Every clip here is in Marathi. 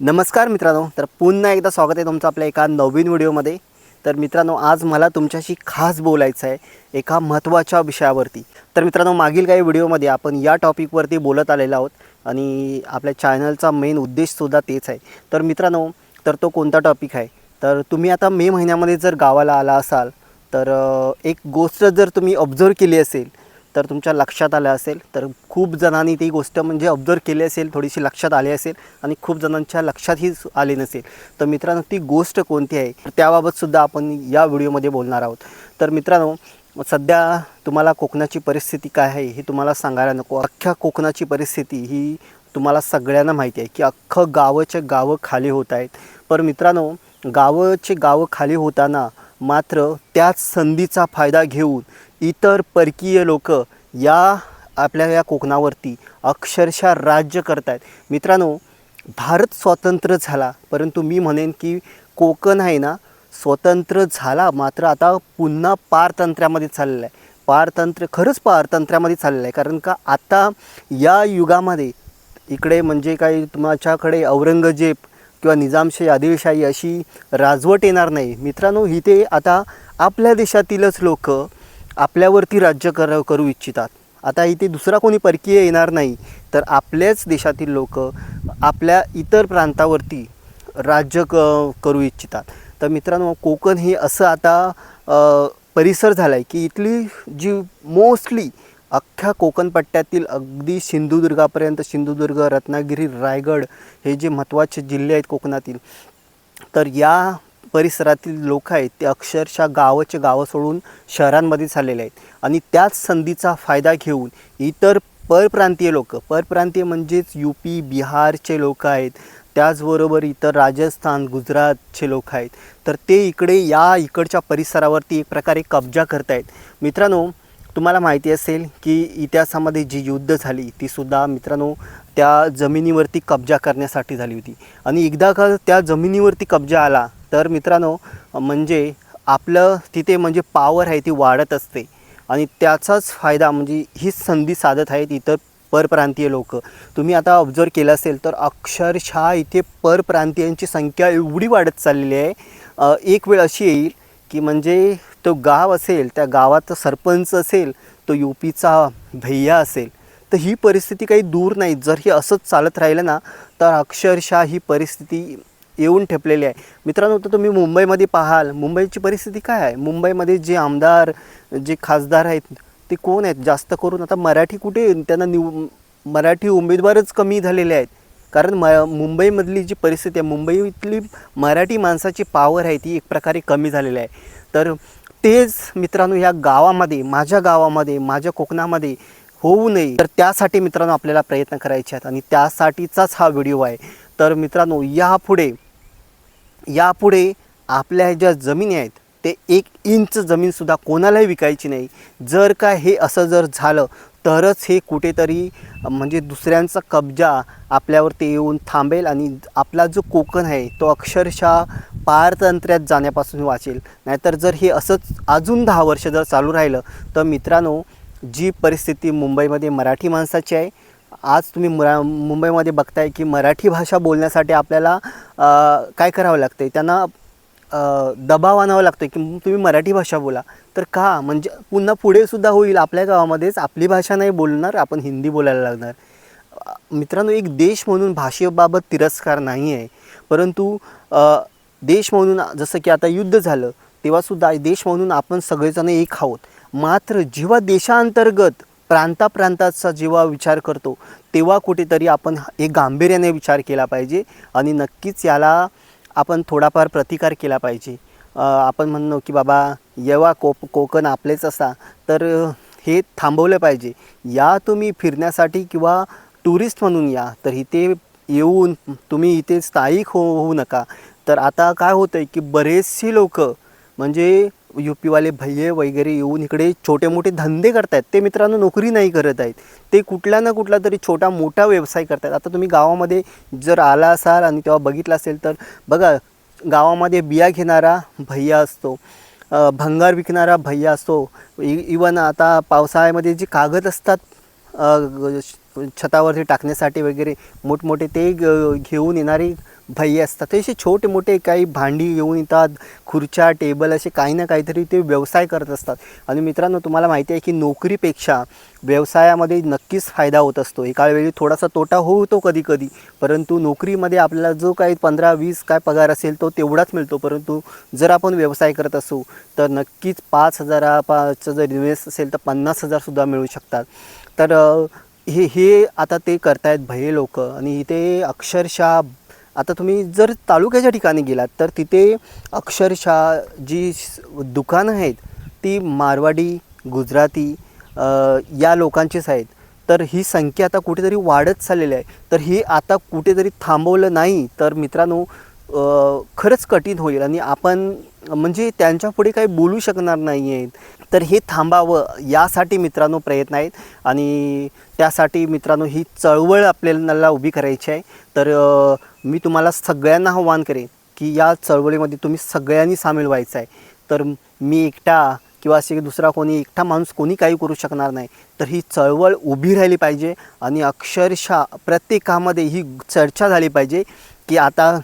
नमस्कार मित्रांनो तर पुन्हा एकदा स्वागत आहे तुमचं आपल्या एका नवीन व्हिडिओमध्ये. तर मित्रांनो आज मला तुमच्याशी खास बोलायचं आहे एका महत्त्वाच्या विषयावरती. तर मित्रांनो मागील काही व्हिडिओमध्ये आपण या टॉपिकवरती बोलत आलेलो आहोत आणि आपल्या चॅनलचा मेन उद्देशसुद्धा तेच आहे. तर मित्रांनो तर तो कोणता टॉपिक आहे? तर तुम्ही आता मे महिन्यामध्ये जर गावाला आला असाल तर एक गोष्ट जर तुम्ही ऑब्झर्व केली असेल तर तुमच्या लक्षात आलं असेल तर खूप जणांनी ती गोष्ट म्हणजे ऑब्झर्व केली असेल थोडीशी लक्षात आली असेल आणि खूप जणांच्या लक्षातही आली नसेल. तर मित्रांनो ती गोष्ट कोणती आहे? त्याबाबतसुद्धा आपण या व्हिडिओमध्ये बोलणार आहोत. तर मित्रांनो सध्या तुम्हाला कोकणाची परिस्थिती काय आहे हे तुम्हाला सांगायला नको. अख्ख्या कोकणाची परिस्थिती ही तुम्हाला सगळ्यांना माहिती आहे की अख्खं गावचे गावं खाली होत आहेत. पण मित्रांनो गावचे गावं खाली होताना मात्र त्याच संधीचा फायदा घेऊन इतर परकीय लोक या आपल्या या कोकणावरती अक्षरशः राज्य करत आहेत मित्रांनो भारत स्वतंत्र झाला परंतु मी म्हणेन की कोकण आहे ना स्वतंत्र झाला मात्र आता पुन्हा पारतंत्र्यामध्ये चाललेलं आहे पारतंत्र्य खरंच पारतंत्र्यामध्ये चाललेलं आहे कारण का आता या युगामध्ये इकडे म्हणजे काही तुमच्याकडे औरंगजेब किंवा निजामशाही आदिलशाही अशी राजवट येणार नाही. मित्रांनो इथे आता आपल्या देशातीलच लोक आपल्यावरती राज्य कर करू इच्छितात. आता इथे दुसरा कोणी परकीय येणार नाही तर आपल्याच देशातील लोक आपल्या इतर प्रांतावरती राज्य क करू इच्छितात. तर मित्रांनो कोकण हे असं आता परिसर झाला आहे की इथली जी मोस्टली अख्ख्या कोकण पट्ट्यातील अगदी सिंधुदुर्गापर्यंत सिंधुदुर्ग रत्नागिरी रायगड हे जे महत्त्वाचे जिल्हे आहेत कोकणातील तर या परिसरातील लोक आहेत ते अक्षरशः गावाचे गावं सोडून शहरांमध्ये चाललेले आहेत. आणि त्याच संधीचा फायदा घेऊन इतर परप्रांतीय लोक परप्रांतीय म्हणजेच यू पी बिहारचे लोक आहेत त्याचबरोबर इतर राजस्थान गुजरातचे लोक आहेत. तर ते इकडे या इकडच्या परिसरावरती एक प्रकारे कब्जा करतायत. मित्रांनो तुम्हाला माहिती असेल की इतिहासामध्ये जी युद्ध झाली तीसुद्धा मित्रांनो त्या जमिनीवरती कब्जा करण्यासाठी झाली होती. आणि एकदा का त्या जमिनीवरती कब्जा आला तर मित्रांनो म्हणजे आपलं तिथे म्हणजे पॉवर आहे ती वाढत असते. आणि त्याचाच फायदा म्हणजे हीच संधी साधत आहेत इतर परप्रांतीय लोक. तुम्ही आता ऑब्झर्व केलं असेल तर अक्षरशः इथे परप्रांतीयांची संख्या एवढी वाढत चाललेली आहे. एक वेळ अशी येईल की म्हणजे तो गाव असेल त्या गावाचा सरपंच असेल तो यू पीचा भैया असेल तर ही परिस्थिती काही दूर नाही. जर हे असंच चालत राहिलं ना तर अक्षरशः ही परिस्थिती येऊन ठेपलेली आहे. मित्रांनो तर तुम्ही मुंबईमध्ये पाहाल मुंबईची परिस्थिती काय आहे? मुंबईमध्ये जे आमदार जे खासदार आहेत ते कोण आहेत? जास्त करून आता मराठी कुठे? त्यांना निव मराठी उमेदवारच कमी झालेले आहेत. कारण म मुंबईमधली जी परिस्थिती आहे मुंबईतली मराठी माणसाची पावर आहे ती एक प्रकारे कमी झालेली आहे. तर तेच मित्रांनो ह्या गावामध्ये माझ्या गावामध्ये माझ्या कोकणामध्ये होऊ नये. तर त्यासाठी मित्रांनो आपल्याला प्रयत्न करायचे आहेत आणि त्यासाठीचाच हा व्हिडिओ आहे. तर मित्रांनो यापुढे यापुढे आपल्या ज्या जमिनी आहेत ते एक इंच जमीनसुद्धा कोणालाही विकायची नाही. जर का हे असं जर झालं तरच हे कुठेतरी म्हणजे दुसऱ्यांचा कब्जा आपल्यावरती येऊन थांबेल आणि आपला जो कोकण आहे तो अक्षरशः पारतंत्र्यात जाण्यापासून वाचेल. नाहीतर जर हे असंच अजून दहा वर्ष जर चालू राहिलं तर मित्रांनो जी परिस्थिती मुंबईमध्ये मराठी माणसाची आहे आज तुम्ही मुरा मुंबईमध्ये बघताय की मराठी भाषा बोलण्यासाठी आपल्याला काय करावं लागतं आहे त्यांना दबाव आणावा लागतो की तुम्ही मराठी भाषा बोला. तर का? म्हणजे पुन्हा पुढे सुद्धा होईल. आपल्या गावामध्येच आपली भाषा नाही बोलणार आपण हिंदी बोलायला लागणार. मित्रांनो एक देश म्हणून भाषेबाबत तिरस्कार नाही आहे परंतु देश म्हणून जसं की आता युद्ध झालं तेव्हासुद्धा देश म्हणून आपण सगळेजण एक आहोत. मात्र जेव्हा देशांतर्गत प्रांताप्रांताचा जेव्हा विचार करतो तेव्हा कुठेतरी आपण एक गांभीर्याने विचार केला पाहिजे. आणि नक्कीच याला आपण थोडाफार प्रतिकार केला पाहिजे. आपण म्हणतो की बाबा येवा कोप कोकण आपलेच असा. तर हे थांबवलं पाहिजे. या तुम्ही फिरण्यासाठी किंवा टुरिस्ट म्हणून या तर इथे येऊन तुम्ही इथे स्थायिक हो होऊ नका. तर आता काय होतं आहे की बरेचसे लोक म्हणजे यू पीवाले भैये वगैरे येऊन इकडे छोटे मोठे धंदे करतायत. ते मित्रांनो नोकरी नाही करत आहेत. ते कुठला ना कुठला तरी छोटा मोठा व्यवसाय करतायत. आता तुम्ही गावामध्ये जर आला असाल आणि तेव्हा बघितलं असेल तर बघा गावामध्ये बिया घेणारा भैया असतो भंगार विकणारा भैया असतो. इ इवन आता पावसाळ्यामध्ये जे कागद असतात छतावरती टाकण्यासाठी वगैरे मोठमोठे ते ग- घेऊन येणारे भैये असतात. ते असे छोटे मोठे काही भांडी घेऊन येतात खुर्च्या टेबल असे काही ना काहीतरी ते व्यवसाय करत असतात. आणि मित्रांनो तुम्हाला माहिती आहे की नोकरीपेक्षा व्यवसायामध्ये नक्कीच फायदा होत असतो. एका वेळी थोडासा तोटा होतो कधी कधी परंतु नोकरीमध्ये आपल्याला जो काही पंधरा वीस काय पगार असेल तो तेवढाच मिळतो. परंतु जर आपण व्यवसाय करत असू तर नक्कीच पाच हजारापाचं जर इन्व्हेस्ट असेल तर पन्नास हजारसुद्धा मिळू शकतात. तर हे हे आता ते करतायत भये लोक आणि इथे अक्षरशः आता तुम्ही जर तालुक्याच्या ठिकाणी गेलात तर तिथे अक्षरशः जी दुकानं आहेत ती मारवाडी गुजराती या लोकांचीच आहेत. तर ही संख्या आता कुठेतरी वाढत चाललेली आहे. तर ही आता कुठेतरी थांबवलं नाही तर मित्रांनो खरंच कठीण होईल आणि आपण म्हणजे त्यांच्या पुढे काही बोलू शकणार नाही आहेत तर हे थांबावं यासाठी मित्रांनो प्रयत्न आहेत आणि त्यासाठी मित्रांनो ही चळवळ आपल्याला उभी करायची आहे. तर मी तुम्हाला सगळ्यांना आव्हान करेन की या चळवळीमध्ये तुम्ही सगळ्यांनी सामील व्हायचं आहे तर मी एकटा किंवा असे दुसरा कोणी एकटा माणूस कोणी काही करू शकणार नाही. तर ही चळवळ उभी राहिली पाहिजे आणि अक्षरशः प्रत्येकामध्ये ही चर्चा झाली पाहिजे की आता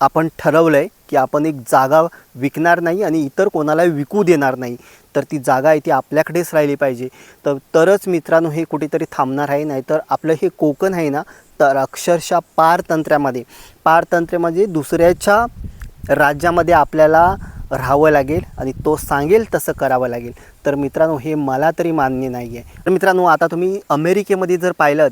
आपण ठरवलं आहे की आपण एक जागा विकणार नाही आणि इतर कोणालाही विकू देणार नाही. तर ती जागा आहे ती आपल्याकडेच राहिली पाहिजे. तर तरच मित्रांनो हे कुठेतरी थांबणार आहे नाहीतर आपलं हे कोकण आहे ना तर अक्षरशः पारतंत्र्यामध्ये पारतंत्र्यामध्ये दुसऱ्याच्या राज्यामध्ये आपल्याला राहावं लागेल आणि तो सांगेल तसं करावं लागेल. तर मित्रांनो हे मला तरी मान्य नाही आहे तर मित्रांनो आता तुम्ही अमेरिकेमध्ये जर पाहिलं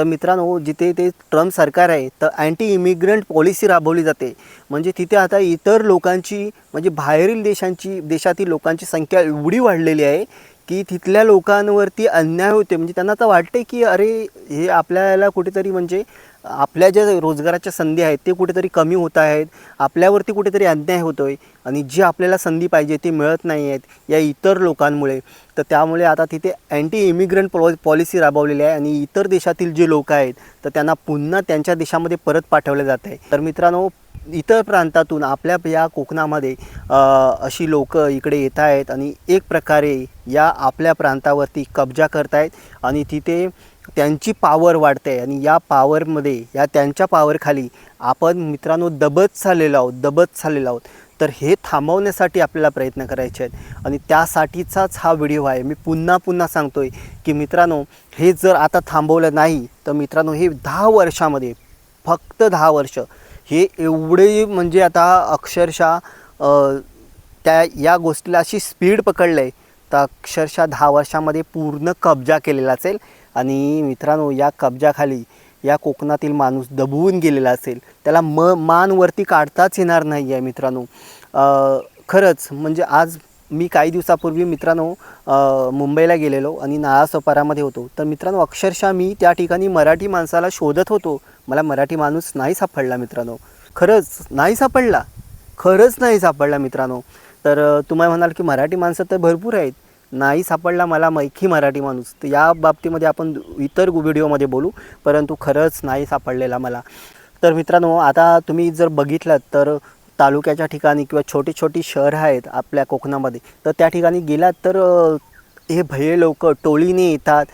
तर मित्रांनो जिथे ते ट्रम्प सरकार आहे तर अँटी इमिग्रंट पॉलिसी राबवली जाते. म्हणजे तिथे आता इतर लोकांची म्हणजे बाहेरील देशांची देशातील लोकांची संख्या एवढी वाढलेली आहे की तिथल्या लोकांवरती अन्याय होते म्हणजे त्यांना तर वाटते की अरे हे आपल्याला कुठेतरी म्हणजे आपल्या ज्या रोजगाराच्या संधी आहेत ते कुठेतरी कमी होत आहेत. आपल्यावरती कुठेतरी अन्याय होतो आहे आणि जी आपल्याला संधी पाहिजे ती मिळत नाही आहेत या इतर लोकांमुळे. तर त्यामुळे आता तिथे अँटी इमिग्रंट पॉ पॉलिसी राबवलेली आहे. आणि इतर देशातील जे लोक आहेत तर त्यांना पुन्हा त्यांच्या देशामध्ये परत पाठवलं जात आहे. तर मित्रांनो इतर प्रांतातून आपल्या या कोकणामध्ये अशी लोक इकडे येत आहेत. आणि एक प्रकारे या आपल्या प्रांतावरती कब्जा करत आहेत. आणि तिथे त्यांची पावर वाढते आणि या पावरमध्ये या त्यांच्या पावरखाली आपण मित्रांनो दबत चाललेलो आहोत दबत चाललेलो आहोत. तर हे थांबवण्यासाठी आपल्याला प्रयत्न करायचे आहेत. आणि त्यासाठीचाच हा व्हिडिओ आहे. मी पुन्हा पुन्हा सांगतो आहे की मित्रांनो हे जर आता थांबवलं नाही तर मित्रांनो हे दहा वर्षामध्ये फक्त दहा वर्ष हे एवढे म्हणजे आता अक्षरशः त्या या गोष्टीला अशी स्पीड पकडलं आहे तर अक्षरशः दहा वर्षामध्ये पूर्ण कब्जा केलेला असेल. आणि मित्रांनो या कब्जाखाली या कोकणातील माणूस दबवून गेलेला असेल त्याला म मानवरती काढताच येणार नाही आहे मित्रांनो खरंच म्हणजे आज मी काही दिवसापूर्वी मित्रांनो मुंबईला गेलेलो आणि नाळासोपारामध्ये होतो. तर मित्रांनो अक्षरशः मी त्या ठिकाणी मराठी माणसाला शोधत होतो. मला मराठी माणूस नाही सापडला मित्रांनो. खरंच नाही सापडला. खरंच नाही सापडला मित्रांनो. तर तुम्हाला म्हणाल की मराठी माणसं तर भरपूर आहेत. नाही सापडला मला मैखी मराठी माणूस. तर या बाबतीमध्ये आपण इतर व्हिडिओमध्ये बोलू परंतु खरंच नाही सापडलेला मला. तर मित्रांनो आता तुम्ही जर बघितलं तर तालुक्याच्या ठिकाणी किंवा छोटी छोटी शहरं आहेत आपल्या कोकणामध्ये. तर त्या ठिकाणी गेलात तर हे भये लोक टोळीने येतात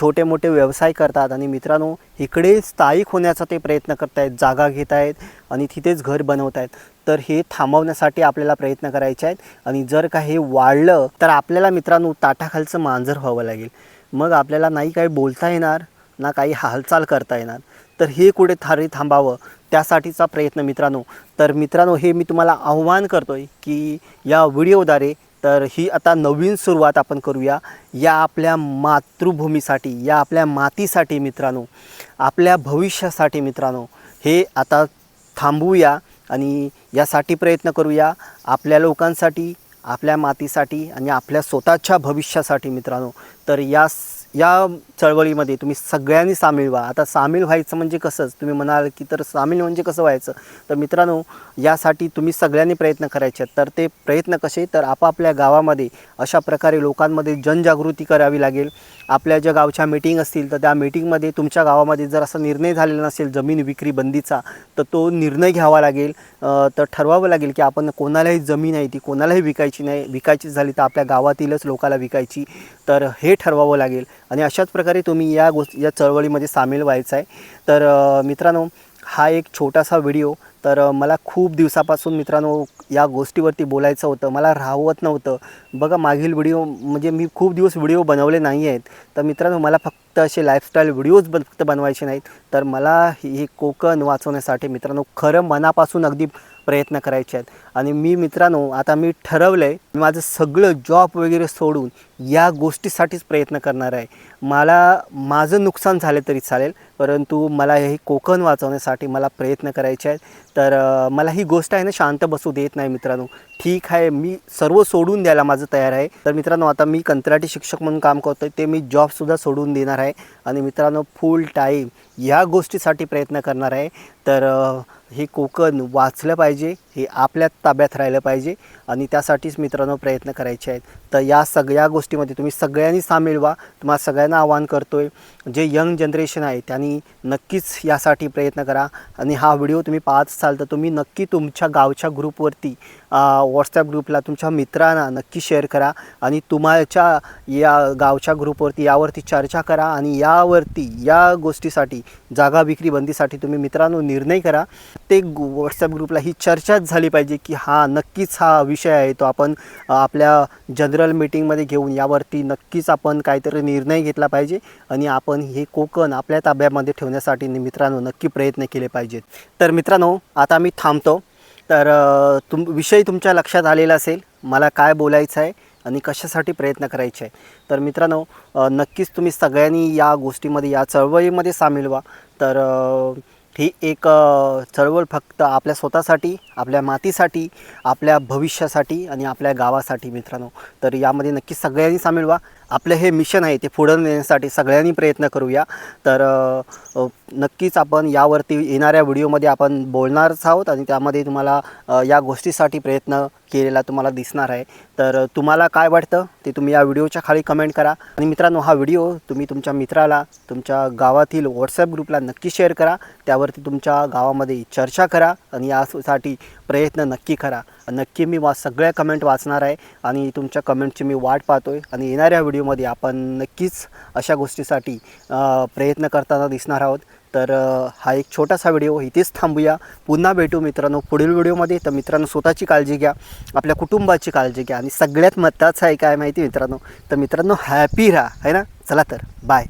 छोटे मोठे व्यवसाय करतात आणि मित्रांनो इकडे स्थायिक होण्याचा ते प्रयत्न करत आहेत जागा घेत आहेत आणि तिथेच घर बनवत आहेत तर हे थांबवण्यासाठी आपल्याला प्रयत्न करायचे आहेत आणि जर का हे वाढलं तर आपल्याला मित्रांनो ताटाखालचं मांजर व्हावं लागेल. मग आपल्याला नाही काही बोलता येणार ना काही हालचाल करता येणार. तर हे कुठे थारी थांबावं त्यासाठीचा प्रयत्न मित्रांनो. तर मित्रांनो हे मी तुम्हाला आव्हान करतोय की या व्हिडिओद्वारे तर ही आता नवीन सुरुवात आपण करूया. या आपल्या मातृभूमीसाठी या आपल्या मातीसाठी मित्रांनो आपल्या भविष्यासाठी मित्रांनो हे आता थांबूया आणि यासाठी प्रयत्न करूया आपल्या लोकांसाठी आपल्या मातीसाठी आणि आपल्या स्वतःच्या भविष्यासाठी मित्रांनो. तर या या चळवळीमध्ये तुम्ही सगळ्यांनी सामील व्हा. आता सामील व्हायचं म्हणजे कसंच? तुम्ही म्हणाल की तर सामील म्हणजे कसं व्हायचं? तर मित्रांनो यासाठी तुम्ही सगळ्यांनी प्रयत्न करायचे तर ते प्रयत्न कसे? तर आपापल्या गावामध्ये अशा प्रकारे लोकांमध्ये जनजागृती करावी लागेल. आपल्या ज्या गावच्या मीटिंग असतील तर त्या मीटिंगमध्ये तुमच्या गावामध्ये जर असा निर्णय झालेला नसेल जमीन विक्री बंदीचा तर तो निर्णय घ्यावा लागेल. तर ठरवावं लागेल की आपण कोणालाही जमीन आहे ती कोणालाही विकायची नाही. विकायची झाली तर आपल्या गावातीलच लोकाला विकायची. तर हे ठरवावं लागेल. आणि अशाच प्रकारे तुम्ही या गोष्टी या चळवळीमध्ये सामील व्हायचं आहे. तर मित्रांनो हा एक छोटासा व्हिडिओ. तर मला खूप दिवसापासून मित्रांनो या गोष्टीवरती बोलायचं होतं. मला राहवत नव्हतं. बघा मागील व्हिडिओ म्हणजे मी खूप दिवस व्हिडिओ बनवले नाही आहेत. तर मित्रांनो मला फक्त असे लाईफस्टाईल व्हिडिओज बन फक्त बनवायचे नाहीत. तर मला हे हे कोकण वाचवण्यासाठी मित्रांनो खरं मनापासून अगदी प्रयत्न करायचे आहेत. आणि मी मित्रांनो आता मी ठरवलं आहे माझं सगळं जॉब वगैरे सोडून या गोष्टीसाठीच प्रयत्न करणार आहे. मला माझं नुकसान झालं तरी चालेल परंतु मला हे कोकण वाचवण्यासाठी मला प्रयत्न करायचे आहेत. तर मला ही गोष्ट आहे ना शांत बसू देत नाही मित्रांनो. ठीक आहे मी सर्व सोडून द्यायला माझं तयार आहे. तर मित्रांनो आता मी कंत्राटी शिक्षक म्हणून काम करतो आहे ते मी जॉबसुद्धा सोडून देणार आहे. आणि मित्रांनो फुल टाईम या गोष्टीसाठी प्रयत्न करणार आहे. तर हे कोकण वाचलं पाहिजे हे आपल्या ताब्यात राहिलं पाहिजे. आणि त्यासाठीच मित्रांनो प्रयत्न करायचे आहेत. तर या सगळ्या गोष्टीमध्ये तुम्ही सगळ्यांनी सामील व्हा. तुम्हाला सगळ्यांना आवाहन करतो आहे जे यंग जनरेशन आहे त्यांनी नक्कीच यासाठी प्रयत्न करा. आणि हा व्हिडिओ तुम्ही पाहत असाल तर तुम्ही नक्की तुमच्या गावच्या ग्रुपवरती व्हॉट्सॲप ग्रुपला तुमच्या मित्रांना नक्की शेअर करा. आणि तुम्हाच्या या गावच्या ग्रुपवरती यावरती चर्चा करा. आणि यावरती या गोष्टीसाठी जागा विक्री बंदीसाठी तुम्ही मित्रांनो निर्णय करा. ते व्हॉट्सॲप ग्रुपला ही चर्चाच झाली पाहिजे की हा नक्कीच हा विषय आहे तो आपण आपल्या जनरल मीटिंगमध्ये घेऊन यावरती नक्कीच आपण काहीतरी निर्णय घेतला पाहिजे आणि आपण हे कोकण आपल्या ताब्यामध्ये ठेवण्यासाठी मित्रांनो नक्की प्रयत्न केले पाहिजेत. तर मित्रांनो आता मी थांबतो. तर तुम विषय तुमच्या लक्षात आलेला असेल मला काय बोलायचं आहे आणि कशासाठी प्रयत्न करायचे आहे. तर मित्रांनो नक्कीच तुम्ही सगळ्यांनी या गोष्टीमध्ये या चळवळीमध्ये सामील व्हा. तर ही एक चळवळ फक्त आपल्या स्वतःसाठी आपल्या मातीसाठी आपल्या भविष्यासाठी आणि आपल्या गावासाठी मित्रांनो. तर यामध्ये नक्की सगळ्यांनी सामील व्हा. आपलं हे मिशन आहे ते पुढं नेण्यासाठी सगळ्यांनी प्रयत्न करूया. तर नक्कीच आपण यावरती येणाऱ्या व्हिडिओमध्ये आपण बोलणारच आहोत आणि त्यामध्ये तुम्हाला या गोष्टीसाठी प्रयत्न केलेला तुम्हाला दिसणार आहे. तर तुम्हाला काय वाटतं ते तुम्ही या व्हिडिओच्या खाली कमेंट करा. आणि मित्रांनो हा व्हिडिओ तुम्ही तुमच्या मित्राला तुमच्या गावातील व्हॉट्सअप ग्रुपला नक्की शेअर करा. त्यावरती तुमच्या गावामध्ये चर्चा करा आणि यासाठी प्रयत्न नक्की करा. नक्की मी वा सगळ्या कमेंट वाचणार आहे आणि तुमच्या कमेंटची मी वाट पाहतो आहे आणि येणाऱ्या व्हिडिओमध्ये आपण नक्कीच अशा गोष्टीसाठी प्रयत्न करताना दिसणार आहोत. तर हा एक छोटासा व्हिडिओ इथेच थांबूया. पुन्हा भेटू मित्रांनो. पुढील व्हिडिओमध्ये तर मित्रांनो स्वतःची काळजी घ्या. आपल्या कुटुंबाची काळजी घ्या. आणि सगळ्यात महत्त्वाचं आहे काय माहिती मित्रांनो? तर मित्रांनो हॅपी राहा. है ना? चला तर. बाय